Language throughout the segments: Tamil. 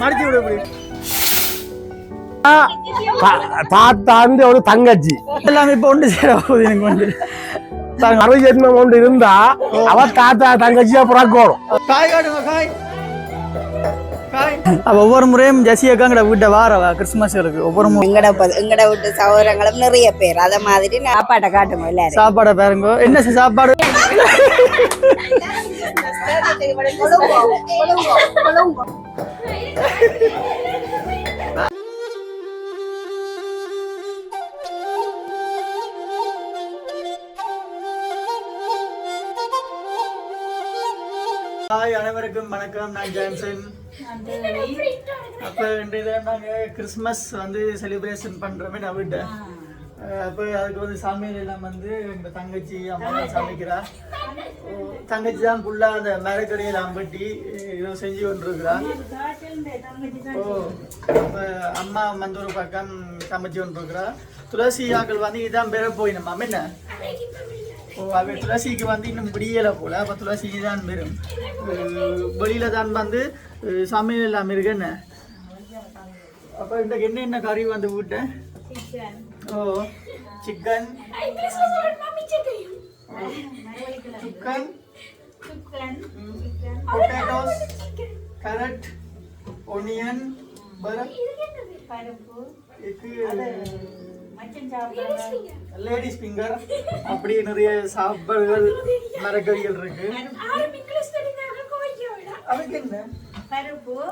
மடிச்சு விடு தாத்தா வந்து ஒரு தங்கச்சி. எல்லாமே இப்போ ஒன்று சேர போகுது எனக்கு வந்து அறுபது ஜென்மம் ஒன்று இருந்தா அவ தாத்தா தங்கச்சியா பிறக்கணும் காய் காட்டுங்க காய்? ஒவ்வொரு முறையும் ஜெசி அக்காங்கட வீட்டை வாரவா கிறிஸ்துமஸ்களுக்கு ஒவ்வொரு முறை. எங்கட எங்கட வீட்டு சகோதரங்களும் நிறைய பேர். அத மாதிரி சாப்பாட்டை காட்டுங்க எல்லாரும் சாப்பாடை பாருங்க. என்ன சாப்பாடு? ஹாய் அனைவருக்கும் வணக்கம். நான் ஜான்சன். அப்போ இன்றைய நாங்க கிறிஸ்மஸ் வந்து செலிப்ரேஷன் பண்றோமே. நான் விட்டேன் அப்போ அதுக்கு வந்து சமையல் எல்லாம் வந்து எங்க தங்கச்சி அம்மா சமைக்கிறா. தங்கச்சி தான் ஃபுல்லாக அந்த மரக்கறியெல்லாம் வெட்டி ஏதோ செஞ்சு கொண்டிருக்கிறா ஓ அப்போ அம்மா வந்து ஒரு பக்கம் சமைச்சு கொண்டிருக்கிறா துளசி ஆக்கள் வந்து இதான் பெற போயினம்மா என்ன? ஓ அவ துளசிக்கு வந்து இன்னும் முடியலை போல அப்போ துளசிக்கு தான் பெறும் வெளியில தான் வந்து சமையல் எல்லாம் இருக்கு என்ன? அப்போ இந்த என்ன என்ன கறி வந்து விட்டேன் ஓ chicken carrot onion ladies finger. அப்படி நிறைய சாப்பாடுகள் மரக்கறிகள் இருக்கு. அதுக்கு என்ன?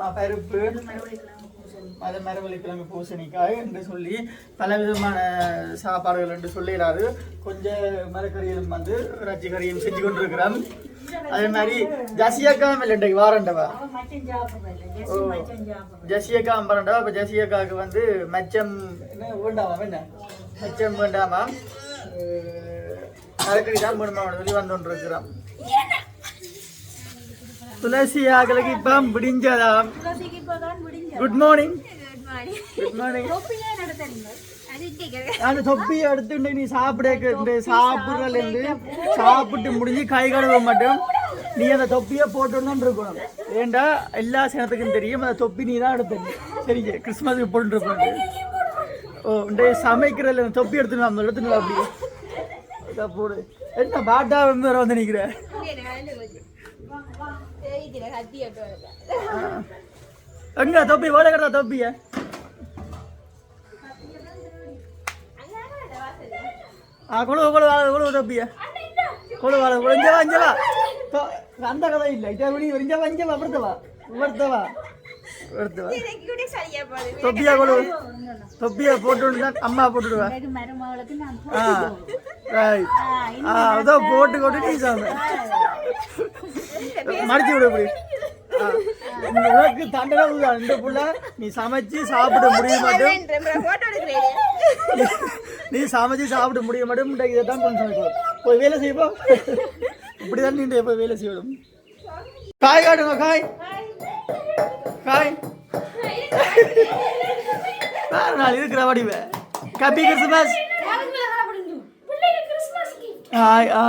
ஆ, பருப்பு. அது மரவள்ளிக்கிழங்கு பூசணிக்காய் என்று சொல்லி பல விதமான சாப்பாடுகள் என்று சொல்லிடாது கொஞ்சம் மரக்கறிகளும் வந்து இறைச்சி கறியும் செஞ்சு கொண்டிருக்கிறோம். அதே மாதிரி ஜசியக்கா இன்றைக்கு வாரண்டவா? ஓ ஜசியக்கா பரண்டவா இப்போ ஜசியக்காவுக்கு வந்து மச்சம் என்ன வேண்டாமா என்ன மச்சம் வேண்டாமா? மரக்கறி தான் வேணுமா சொல்லி வந்து கொண்டிருக்கிறோம். துளசி ஆகலுக்கு இப்போ மார்னிங் குட் மார்னிங் அந்த தொப்பியை எடுத்துட்டு நீ சாப்பிட சாப்பிட்றதுலேருந்து சாப்பிட்டு முடிஞ்சு கை கழுவ மட்டும் நீ அந்த தொப்பியை போட்டுன்னு இருக்கணும் ஏண்டா எல்லா சேனத்துக்கும் தெரியும் அந்த தொப்பி நீ தான் எடுத்தணும் சரிங்க கிறிஸ்மஸுக்கு போட்டுருப்பாங்க ஓ இந்த சமைக்கிறதுல தொப்பி எடுத்துன்னு அந்த எடுத்துன்னு வா அப்படி போடு என்ன பாட்டா வந்து வர வந்து நிற்கிற எங்க தொப்பி ஓட கடா தொப்பிய ஆ கொழு கொழு கொழு தொப்பிய கொழு வாழ கொழு இங்க வா இங்க வா அந்த கதை இல்லை இதை விடி இங்க வா இங்க வா இவர்த்தவா தொப்பியா கொழு தொப்பியா போட்டு அம்மா போட்டுடுவா ஆ ரைட் ஆ அதோ போட்டு கொண்டு நீ சாம மடிச்சு விடு இப்படி ஆ. உனக்கு தண்டனை இதுதான். இந்த புள்ள நீ சமைச்சு சாப்பிட முடிய மாட்டோம் நீ சமைச்சு சாப்பிட முடிய மட்டும் இதை தான் கொஞ்சம் போய் வேலை செய்வோம் இப்படிதான் நீ போய் வேலை செய்யணும். காய் காட்டுங்க காய். காய். வேற நாள் இருக்கிற வடிவ கப்பி கிறிஸ்துமஸ் ஆய் ஆ.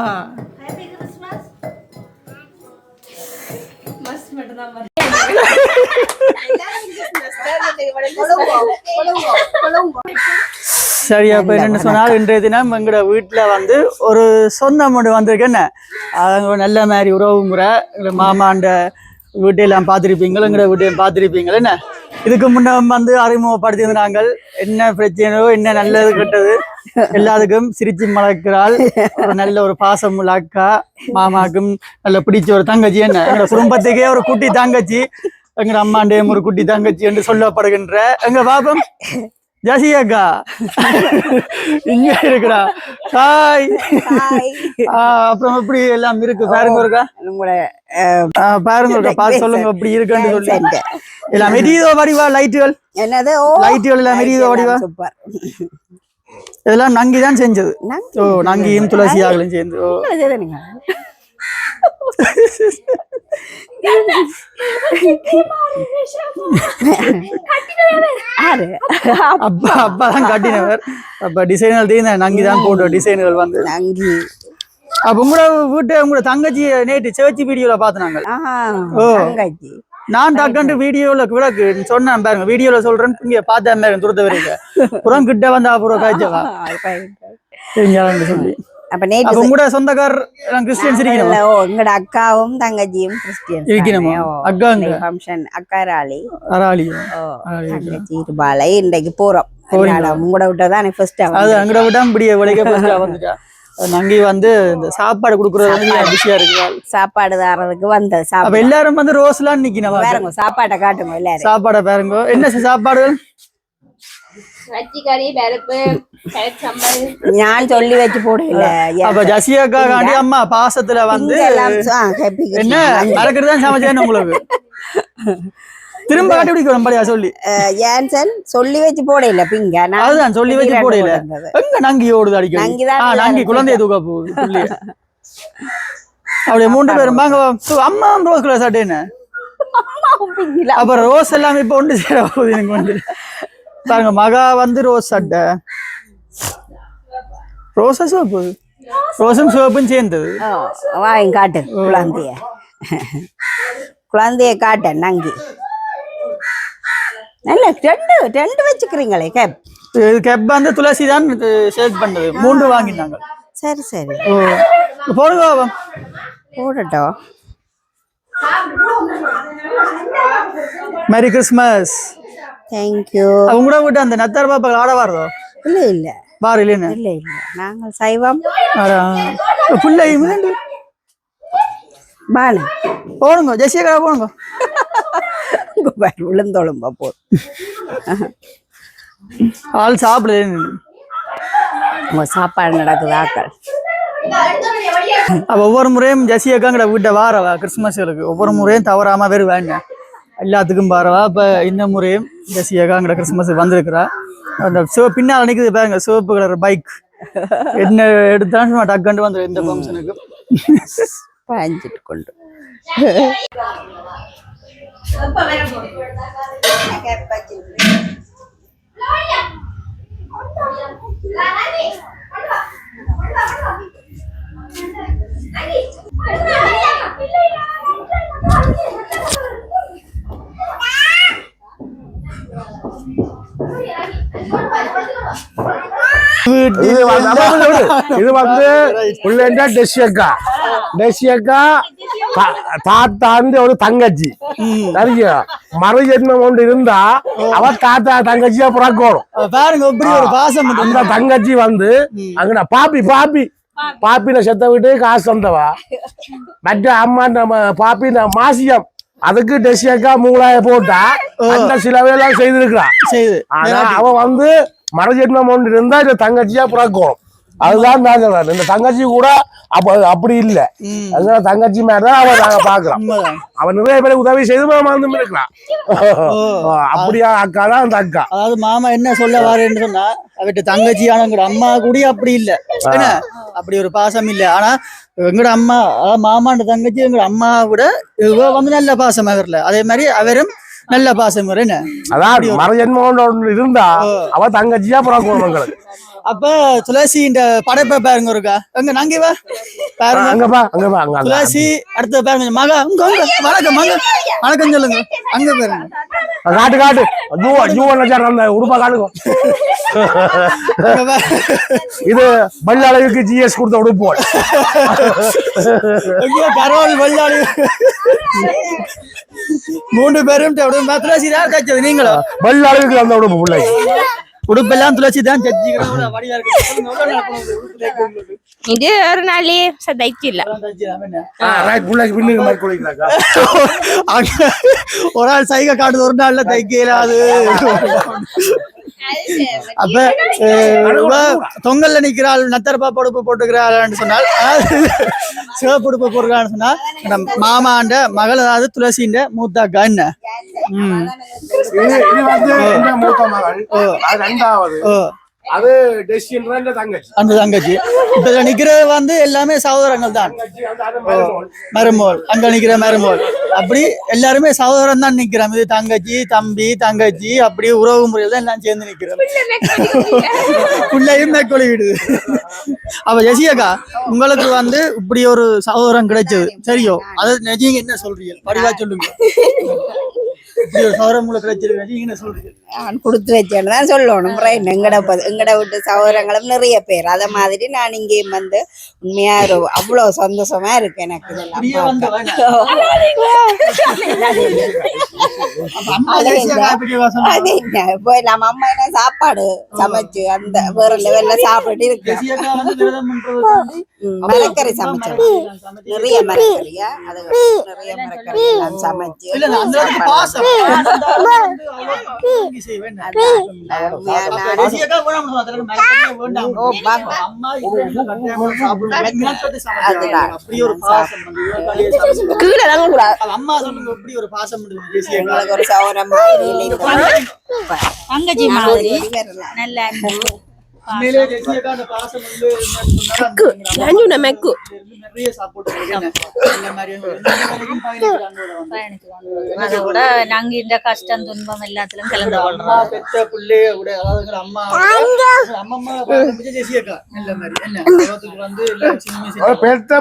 சரி அப்போ என்னென்னு சொன்னால் இன்றைய தினம் எங்களோட வீட்டில் வந்து ஒரு சொந்தம் ஒன்று வந்திருக்கு. என்ன? அவங்க நல்ல மாதிரி உறவு முறை எங்க மாமாண்ட வீட்டையெல்லாம் பார்த்துருப்பீங்களா? எங்களோட வீட்டையும் பார்த்துருப்பீங்களா? என்ன? இதுக்கு முன்னே வந்து அறிமுகப்படுத்தியிருந்தாங்க என்ன பிரச்சனையோ என்ன நல்லது கெட்டது எல்லாத்துக்கும் சிரிச்சு மலக்கிறாள் ஒரு நல்ல ஒரு பாசம் உள்ள அக்கா மாமாக்கும் நல்ல பிடிச்ச ஒரு தங்கச்சி. என்ன? எங்களோட குடும்பத்துக்கே ஒரு குட்டி தங்கச்சி. எங்களோட அம்மாண்டையும் ஒரு குட்டி தங்கச்சி என்று சொல்லப்படுகின்ற. எங்க பாப்பம்? ஜாசி அக்கா இங்க இருக்கிறா ஹாய். அப்புறம் எப்படி எல்லாம் இருக்கு? பாருங்க இருக்கா ஆ, பாருங்க இருக்கா பார்த்து சொல்லுங்க எப்படி இருக்குன்னு சொல்லி எல்லாம் மெரியதோ வடிவா லைட்டுகள்? என்னது? ஓ லைட்டுகள் எல்லாம் மெரியதோ வடிவா? சூப்பர் இதெல்லாம் நங்கி தான் செஞ்சது? ஓ நங்கியும் துளசி ஆகலும் சேர்ந்து. அப்பா அப்பா தான் கட்டினவர். அப்ப டிசைனர் தீன நங்கி தான் போட்டோம் டிசைன்கள் வந்து. நங்கி. அப்ப உங்களோட வீட்டை உங்களோட தங்கச்சி நேற்று சேர்ச்சி வீடியோல ஓ. தங்கச்சி. நான் டக்குன்னு வீடியோல கூட சொன்னேன் பாருங்க. வீடியோல சொல்றேன். இங்க பார்த்தேன் பாருங்க துரத்த வரைக்கும் புறம் கிட்ட வந்தா அப்புறம் காய்ச்சவா சொல்லி. அப்ப நேற்று உங்களோட சொந்தக்கார் கிறிஸ்டியன்ஸ் இருக்கணுமா? ஓ எங்கட அக்காவும் தங்கச்சியும் கிறிஸ்டியன் இருக்கணுமா? அக்காங்க ஃபங்க்ஷன் அக்காராளி அராளி ஓ அராளி தங்கச்சி இருபாலை இன்றைக்கு போறோம்? உங்களோட விட்டதான் ஃபர்ஸ்ட் அது அங்கட விட்டா இப்படியே விளைக்க ஃபர்ஸ்டா வந்துட்டா. நங்கி வந்து இந்த சாப்பாடு கொடுக்கறது பிஸியா இருக்கு சாப்பாடு தரதுக்கு வந்த சாப்பாடு எல்லாரும் வந்து ரோஸ்லாம் நிக்கணும்? பாருங்க சாப்பாட்டை காட்டுங்க எல்லாரும். சாப்பாடை பாருங்க. என்ன சாப்பாடு நான் சொல்லி வச்சு போடல அப்ப ஜசியாக்கா காண்டி அம்மா பாசத்துல வந்து என்ன நடக்கிறது தான் சமைச்சேன்னு உங்களுக்கு திரும்ப காட்டி பிடிக்கணும் படியா சொல்லி ஏன்சன் சொல்லி வச்சு போடல பிங்க அதுதான் சொல்லி வச்சு போட்டிருந்தது. எங்க நங்கி ஓடுது அடிக்கடி ஆ நங்கி குழந்தைய தூக்க போகுது. அப்படியே மூன்று பேரும் வாங்க அம்மா ரோஸ் சட்டேன்னு பிங்கில. அப்ப ரோஸ் எல்லாம் இப்ப ஒன்று சேர போகுது எனக்கு வந்து பாருங்க மகா வந்து ரோஸ் சட்டை ரோஸா சிவப்பு ரோஸும் சிவப்பும் சேர்ந்தது. வாங்க காட்டு குழந்தைய. குழந்தைய காட்ட நங்கி. நல்ல ரெண்டு ரெண்டு வச்சுக்கிறீங்களே கேப் இது கெப் வந்து துளசி தான் ஷேக் பண்ணது மூன்று வாங்கினாங்க. சரி சரி. போடுங்க. போடட்டும் மேரி கிறிஸ்மஸ் தேங்க்யூ அவங்க கூட விட்டு அந்த நத்தார் பாப்பா ஆட வாரதோ? இல்ல இல்ல. பாரு இல்லைன்னு இல்ல இல்ல. நாங்கள் சைவம். புள்ளை பானு போடுங்க ஜெசியா கடை போடுங்க விழுந்தோளும்பா போ. ஆள் சாப்பிடுது உங்க சாப்பாடு நடக்குது ஆக்கள் அப்ப ஒவ்வொரு முறையும் ஜெசியாக்காங்கிற வீட்டை வாரவா கிறிஸ்மஸ்களுக்கு ஒவ்வொரு முறையும் தவறாம வருவாங்க. எல்லாத்துக்கும் பாரவா. இப்ப இந்த முறையும் ஜெசியாக்காங்கிற கிறிஸ்மஸ் வந்திருக்கிறா. அந்த சிவ பின்னால் நிக்குது பாருங்க சிவப்பு கலர் பைக் என்ன எடுத்தாலும் சும்மா டக்குன்னு வந்துடும் இந்த ஃபங்க்ஷனுக்கு பாஞ்சிட்டு கொண்டு. இது வந்து பிள்ளைண்டா டெசி அக்கா டெசி அக்கா தாத்தாந்து ஒரு தங்கச்சி. சரியா மறு ஜென்மம் ஒன்று இருந்தா அவ தாத்தா தங்கச்சியா பிறக்கணும். பாருங்க ஒரு பாசம். அந்த தங்கச்சி வந்து அங்கன பாப்பி பாப்பி. பாப்பின செத்த விட்டு காசு தந்தவா? மற்ற அம்மா நம்ம பாப்பின மாசியம். அதுக்கு டெசி அக்கா மூலாய போட்டா அந்த சிலவையெல்லாம் செய்திருக்கிறா. செய்யுது ஆனா அவ வந்து மரஜென்மம் ஒன்று இருந்தா இந்த தங்கச்சியா பிறக்கும். அதுதான் நான் சொல்றேன். இந்த தங்கச்சி கூட அப்ப அப்படி இல்ல. அதனால தங்கச்சி மேலதான் அவன் நாங்க பாக்குறோம். அவன் நிறைய பேருக்கு உதவி செய்து வந்து இருக்கலாம் அப்படியா அக்கா தான் அந்த அக்கா. அதாவது மாமா என்ன சொல்ல வாரேன்னு சொன்னா அவட்ட தங்கச்சி ஆனா எங்கட அம்மா கூட அப்படி இல்ல. அப்படி ஒரு பாசம் இல்ல. ஆனா எங்கட அம்மா மாமாண்ட தங்கச்சி எங்கட அம்மா இவ வந்து நல்ல பாசம் அவர்ல. அதே மாதிரி அவரும் நல்ல பாசம் அதான் மரஜென்மம் இருந்தா அவ தங்கச்சியா பிறக்கும் உங்களுக்கு அப்ப துளசி இந்த படைப்பை பாருங்க இருக்கா எங்க நாங்க வா பாருங்க. அங்கப்பா அங்கப்பா அங்க அங்க துளசி அடுத்த பாருங்க மகா. உங்க உங்க வணக்கம் மங்க வணக்கம் சொல்லுங்க. அங்க பாருங்க. காட்டு காட்டு. ஜூ ஜூ சார் அந்த உடுப்பா அங்க பாரு. இது பல்லாளருக்கு ஜிஎஸ் கொடுத்த உடுப்பு. கரோல் வெள்ளாளி மூன்று பேரும் துளசி தான் தைச்சது நீங்களும் பல்லாளருக்கு அந்த உடுப்பு பிள்ளை. உடுப்பெல்லாம் துளசி தான் தைச்சிக்கிறோம் வடிவா இருக்கு. சொல்லுங்க, எவ்வளவு நாள் போகுது உடுப்பு தைக்க உங்களுக்கு? இது ஒரு நாளே அங்க ஒரு ஆள் சைகை காட்டுது ஒரு நாள்ல தைக்க இயலாது அப்ப தொங்கல்ல நிக்கிறாள் நத்தரப்பா பொடுப்பு போட்டுக்கிறாள்னு சொன்னால் அதாவது சிவப்பு உடுப்பு போட்டுக்கிறான்னு சொன்னால் நம்ம மாமாண்ட மகள் அதாவது துளசின்ற மூத்த அக்கா என்ன மூத்த மகள் ரெண்டாவது. ஓ. அது அந்த தங்கச்சி. இப்ப நிக்கிறது வந்து எல்லாமே சகோதரங்கள் தான். மருமோல் அங்க நிக்கிற மருமோல் அப்படி எல்லாருமே சகோதரன் தான் நிக்கிறோம். இது தங்கச்சி தம்பி தங்கச்சி அப்படி உறவு முறையில் தான் எல்லாம் சேர்ந்து நிக்கிறோம். பிள்ளையும் மேற்கொள்ளி விடுது அப்ப ஜெசியக்கா உங்களுக்கு வந்து இப்படி ஒரு சகோதரன் கிடைச்சது. சரியோ? அது நீங்க என்ன சொல்றீங்க? படிவா சொல்லுங்க. சொல்றீங்க. நான் கொடுத்து வச்சேன்னு தான் சொல்லணும். பிறகு எங்கட எங்கட வீட்டு சகோதரங்களும் நிறைய பேர். அத மாதிரி நான் இங்கேயும் வந்து உண்மையா ஒரு அவ்வளவு சந்தோஷமா இருக்கு எனக்கு இதெல்லாம் இப்போ நம்ம அம்மா என்ன சாப்பாடு சமைச்சு அந்த வேற லெவல்ல சாப்பிட்டு இருக்கு. மரக்கறி சமைச்சோம் நிறைய மரக்கறியா? அது நிறைய மரக்கறி எல்லாம் சமைச்சு அம்மா. கீழே சொல்லுங்க எப்படி ஒரு பாசம் ஒரு மாதிரி. தங்கச்சி மாதிரி. நல்ல மெக்கு. இருக்கு வந்து. பயணிச்சுக்கொண்டு அதோட நாங்க இந்த கஷ்டம் துன்பம் எல்லாத்திலும் கலந்து கொள்றோம் பெத்த பிள்ளைய கூட அதாவது அம்மா அம்மா ஜெசியக்கா. மாதிரி என்ன? வந்து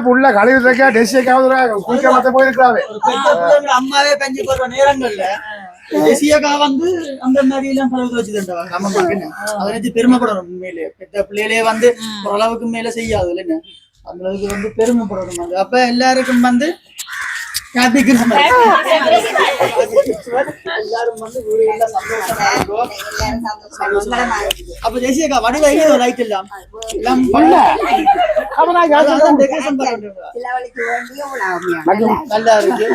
புள்ள கழிவுறக்கா டெஸ்டிக்காவது குளிக்க மத்த போயிருக்காவே ஒரு பெத்த பிள்ளைங்க அம்மாவே பெஞ்சு போடுற நேரங்கள்ல தேசியக்கா வந்து அந்த மாதிரி எல்லாம் பழகு வச்சுதான் அதை நினைச்சு பெருமைப்படணும் உண்மையிலே. பெத்த பிள்ளையிலே வந்து ஓரளவுக்கு மேல செய்யாது இல்லைன்னு? அந்த அளவுக்கு வந்து பெருமைப்படணும் அப்ப எல்லாருக்கும் வந்து ஹாப்பி கிறிஸ்மஸ். அப்ப தேசியக்கா வடிவ எங்க லைட் எல்லாம் எல்லாம் பண்ணல. நல்லா இருக்கு.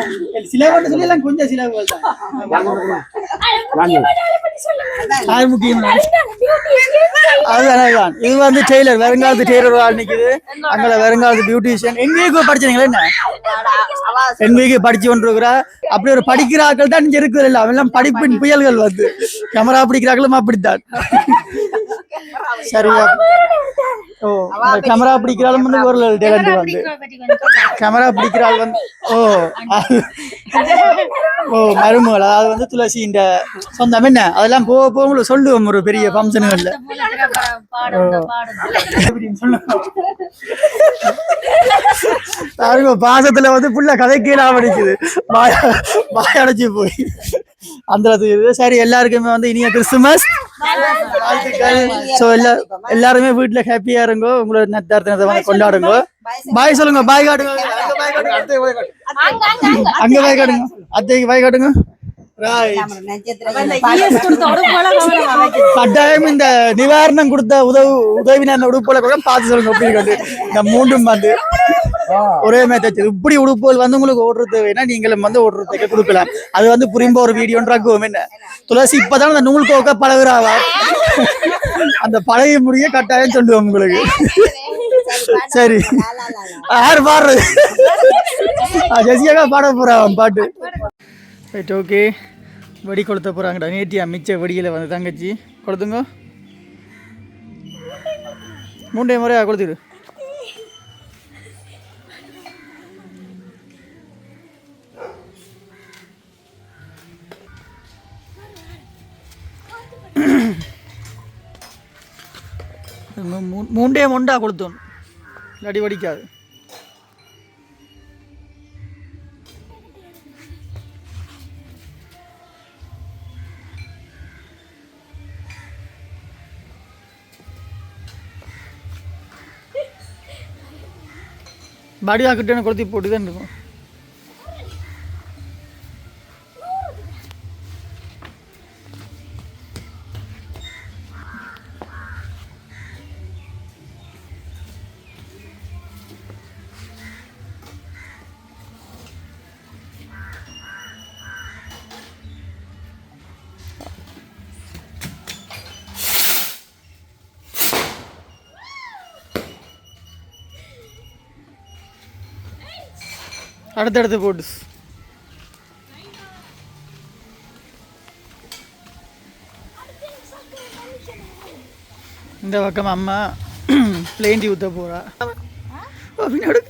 சில சொல்லி கொஞ்சம் சிலவுகள் தான். அது முக்கியம் அதுதான் அதுதான். இது வந்து டெய்லர் வருங்காலத்து டெய்லர் ஆள் நிக்குது. அங்கே வருங்காலத்து பியூட்டிஷியன். எங்கேயும் படிச்சீங்களா என்ன? எங்கேயும் படிச்சு கொண்டிருக்கிறா. அப்படி ஒரு படிக்கிற ஆட்கள் தான் இங்க இருக்குது இல்லை. அவெல்லாம் படிப்பின் புயல்கள் வந்து. கேமரா பிடிக்கிறார்களும் அப்படித்தான். சரியா ஓ கேமரா பிடிக்கிறாலும் வந்து ஒரு டேலண்ட் வந்து கேமரா பிடிக்கிறாள் வந்து ஓ ஓ மருமகள் அதாவது வந்து துளசி இந்த சொந்தம் என்ன? அதெல்லாம் போக போக உங்களுக்கு சொல்லுவோம் ஒரு பெரிய ஃபங்க்ஷனுகள்ல பாருங்க பாசத்துல வந்து புள்ள கதை கீழே வாய வாயடைச்சு போய். அந்த அளவுக்கு இது. சரி எல்லாருக்குமே வந்து இனிய கிறிஸ்துமஸ். ஸோ எல்லா எல்லாருமே வீட்டுல ஹாப்பியா இருங்கோ. உங்களோட வந்து கொண்டாடுங்க. பாய் சொல்லுங்க. பாய் காட்டுங்க. அங்க பாய் காட்டுங்க. அத்தைக்கு பாய் காட்டுங்க. கட்டாயம் இந்த நிவாரணம் கொடுத்த உதவு உதவின உடுப்புல கூட பார்த்து சொல்லுங்க. இந்த மூன்றும் வந்து. ஒரே மாதிரி இப்படி உடுப்புகள் வந்து உங்களுக்கு ஓடுறது வேணா நீங்களும் வந்து ஓடுறதுக்கு கொடுக்கலாம். அது வந்து புரியும்ப ஒரு வீடியோன்றாக்குவோம் என்ன? துளசி இப்பதான் அந்த நூல் கோக்க பழகுறாவா? அந்த பழைய முடிய கட்டாயம் சொல்லுவோம் உங்களுக்கு. சரி. யார் பாடுறது? ஜெசியாக்கா பாட போறான் பாட்டு. Right okay. வெடி கொளுத்த போறாங்கடா. நேற்றியா மிச்ச வெடியில வந்து தங்கச்சி. கொளுத்துங்க. மூன்றே முறையா கொளுத்திடு. மூண்டே மொண்டா கொளுத்தோம். இல்லாட்டி வடிக்காது. பாடி ஆக்கிட்டு கொளுத்தி போட்டு தான் இருக்கும். அடுத்தடுத்து போட்டு. இந்த பக்கம் அம்மா பிளேண்டி ஊற்ற போகிறா பின்னாடி.